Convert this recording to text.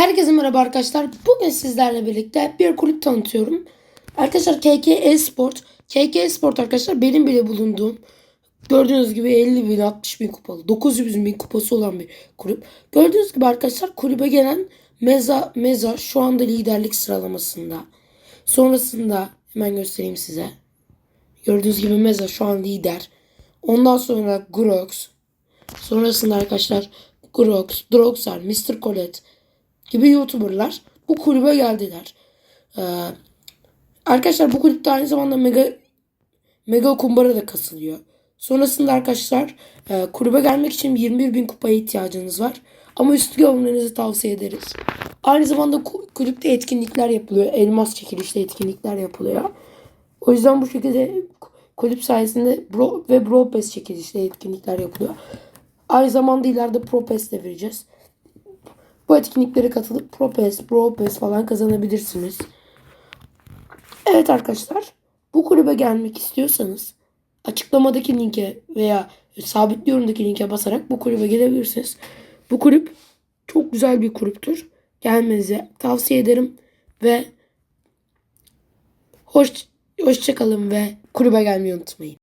Herkese merhaba arkadaşlar. Bugün sizlerle birlikte bir kulüp tanıtıyorum. Arkadaşlar KK Esport. KK Esport arkadaşlar benim bile bulunduğum gördüğünüz gibi 50 bin 60 bin kupalı 900 bin kupası olan bir kulüp. Gördüğünüz gibi arkadaşlar kulübe gelen Meza, Meza şu anda liderlik sıralamasında. Sonrasında hemen göstereyim size. Gördüğünüz gibi Meza şu an lider. Ondan sonra Grox. Sonrasında arkadaşlar Grox, Droxar, Mr. Colette gibi YouTuber'lar bu kulübe geldiler. Ee, arkadaşlar bu kulüpte aynı zamanda Mega Mega Kumbara da kasılıyor. Sonrasında arkadaşlar e, kulübe gelmek için 21 bin kupaya ihtiyacınız var. Ama üstü görmenizi tavsiye ederiz. Aynı zamanda ku- kulüpte etkinlikler yapılıyor. Elmas çekilişte etkinlikler yapılıyor. O yüzden bu şekilde kulüp sayesinde Bro ve Bro Pass çekilişte etkinlikler yapılıyor. Aynı zamanda ileride Pro Pass de vereceğiz. Bu etkinliklere katılıp Pro Pass, Pro Pass falan kazanabilirsiniz. Evet arkadaşlar. Bu kulübe gelmek istiyorsanız açıklamadaki linke veya sabit yorumdaki linke basarak bu kulübe gelebilirsiniz. Bu kulüp çok güzel bir kulüptür. Gelmenizi tavsiye ederim ve hoş hoşça kalın ve kulübe gelmeyi unutmayın.